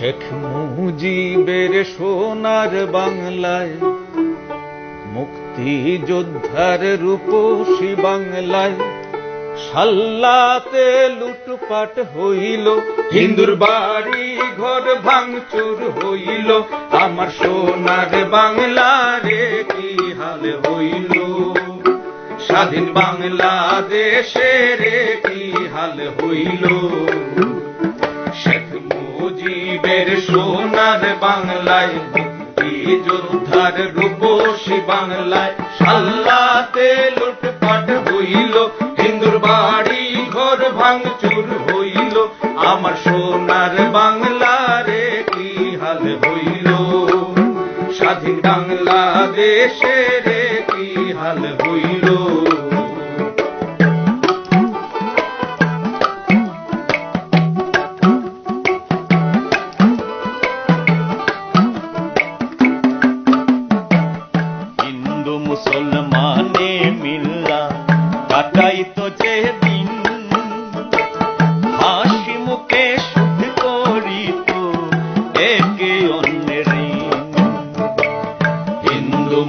শেখ মুজিবের সোনার বাংলায়, মুক্তি যোদ্ধার রূপসী বাংলায়। সাল্লাতে লুটপাট হইল, হিন্দুর বাড়ি ঘর ভাঙচুর হইল। আমার সোনার বাংলারে কি হাল হইল? স্বাধীন বাংলাদেশের কি হাল হইল? মুজিবের সোনার বাংলায় যোদ্ধার রূপসী বাংলায়। সাল্লাতে লুটপাট হইল, হিন্দুর বাড়ি ঘর ভাঙচুর হইল। আমার সোনার বাংলারে কি হাল হইল? স্বাধীন বাংলাদেশের কি হাল হইল?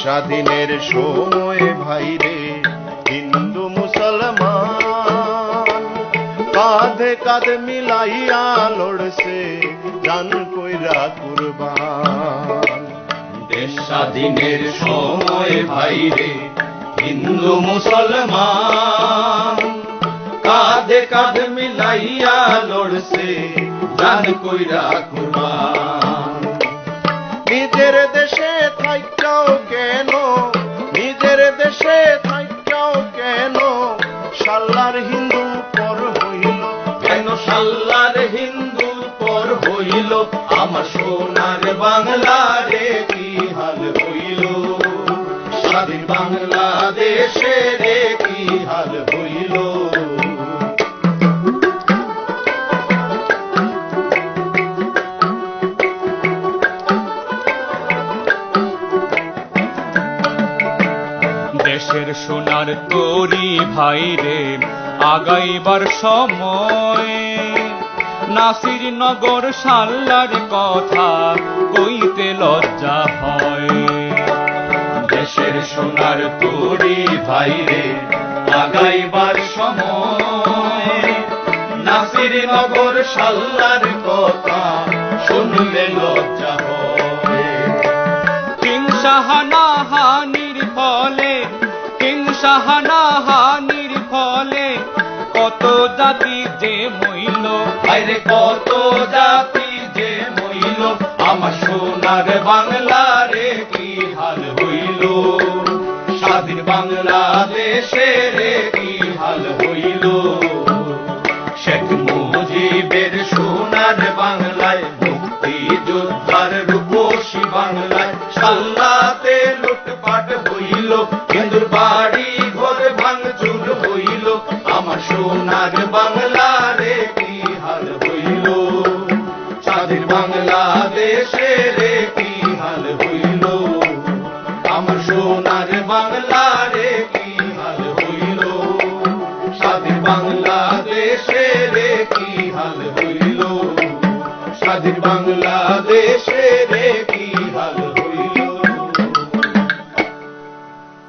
স্বাধীনের সময় ভাইরে হিন্দু মুসলমান। কাঁধে কাঁধে মিলাইয়া লড়ছে জান কইরা কুরবান। স্বাধীনের সময় ভাইরে, হিন্দু মুসলমান। কাঁধে কাঁধে মিলাইয়া লড়ছে জান কইরা কুরবান। নিজের দেশে থাইকাও কেন, নিজের দেশে থাইকাও কেন? সাল্লার হিন্দু পর হইল, কেন সাল্লার হিন্দু পর হইল? আমার সোনার বাংলারে দেশের সোনার তরি ভাইরে আগাইবার সময়। নাসির নগর সাল্লার কথা কইতে লজ্জা হয়। দেশের সোনার তরি ভাইরে আগাইবার সময়। নাসির নগর সাল্লার কথা শুনলে লজ্জা হয়। হিংসাহানা হানির ফলে হিংসাহানা হানির ফলে কত জাতি যে মইল। আরে কত জাতি যে মইল। আমার সোনার বাংলারে কি হাল হইল? স্বাধীন বাংলাদেশের কি হাল হইল? স্বাধীন